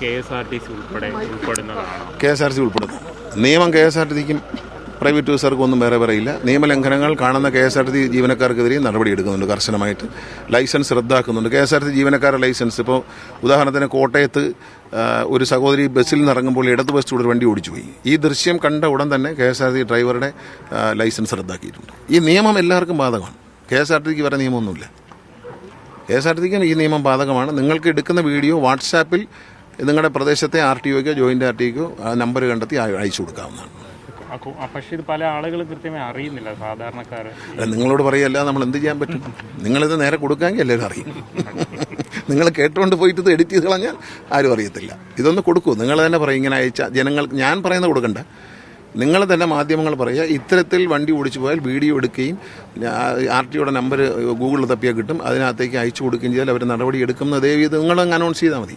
K S R T C ഉൾപ്പെടെ ഉൾപ്പെടുന്നതാണ്. ഉൾപ്പെടുന്നു. നിയമം കെ എസ് ആർ ടി സിക്കും പ്രൈവറ്റ് ബസ്സുകാർക്കും ഒന്നും വേറെ പറയില്ല നിയമലംഘനങ്ങൾ കാണുന്ന K S R T C ജീവനക്കാർക്കെതിരെയും നടപടി എടുക്കുന്നുണ്ട് കർശനമായിട്ട്. ലൈസൻസ് റദ്ദാക്കുന്നുണ്ട്. കെ എസ് ആർ ടി ജീവനക്കാരുടെ ലൈസൻസ്. ഇപ്പോൾ ഉദാഹരണത്തിന് കോട്ടയത്ത് ഒരു സഹോദരി ബസ്സിൽ നിന്ന് ഇറങ്ങുമ്പോൾ ഇടത് ബസ് ഒരു വണ്ടി ഓടിച്ചുപോയി ഈ ദൃശ്യം കണ്ട ഉടൻ തന്നെ കെ എസ് ആർ ടി ഡ്രൈവറുടെ ലൈസൻസ് റദ്ദാക്കിയിട്ടുണ്ട്. ഈ നിയമം എല്ലാവർക്കും ബാധകമാണ്. കെ എസ് ആർ ടി സിക്ക് വേറെ നിയമമൊന്നുമില്ല. കെ എസ് ആർ ടി സിക്കും ഈ നിയമം ബാധകമാണ്. നിങ്ങൾക്ക് എടുക്കുന്ന വീഡിയോ വാട്സാപ്പിൽ നിങ്ങളുടെ പ്രദേശത്തെ ആർ ടി ഒക്കോ ജോയിന്റ് ആർ ടി ഒക്കോ നമ്പർ കണ്ടെത്തി അയ- അയച്ചു കൊടുക്കാവുന്നതാണ്. പക്ഷേ ഇത് പല ആളുകളും കൃത്യമായി അറിയുന്നില്ല സാധാരണക്കാർ നിങ്ങളോട് പറയല്ല നമ്മൾ എന്ത് ചെയ്യാൻ പറ്റും? നിങ്ങളിത് നേരെ കൊടുക്കാമെങ്കിൽ എല്ലാവരും അറിയും. നിങ്ങൾ കേട്ടുകൊണ്ട് പോയിട്ട് ഇത് എഡിറ്റ് ചെയ്ത് കളഞ്ഞാൽ ആരും അറിയത്തില്ല. ഇതൊന്ന് കൊടുക്കൂ. നിങ്ങൾ തന്നെ പറയും ഇങ്ങനെ അയച്ച ജനങ്ങൾ ഞാൻ പറയുന്നത് കൊടുക്കണ്ട. നിങ്ങൾ തന്നെ മാധ്യമങ്ങൾ പറയുക ഇത്തരത്തിൽ വണ്ടി ഓടിച്ചു പോയാൽ വീഡിയോ എടുക്കുകയും ആർ ടിയുടെ നമ്പർ ഗൂഗിളിൽ തപ്പിയാൽ കിട്ടും. അതിനകത്തേക്ക് അയച്ചു കൊടുക്കുകയും ചെയ്താൽ അവർ നടപടി എടുക്കുന്നത് ദേവി നിങ്ങൾ അനൗൺസ് ചെയ്താൽ മതി.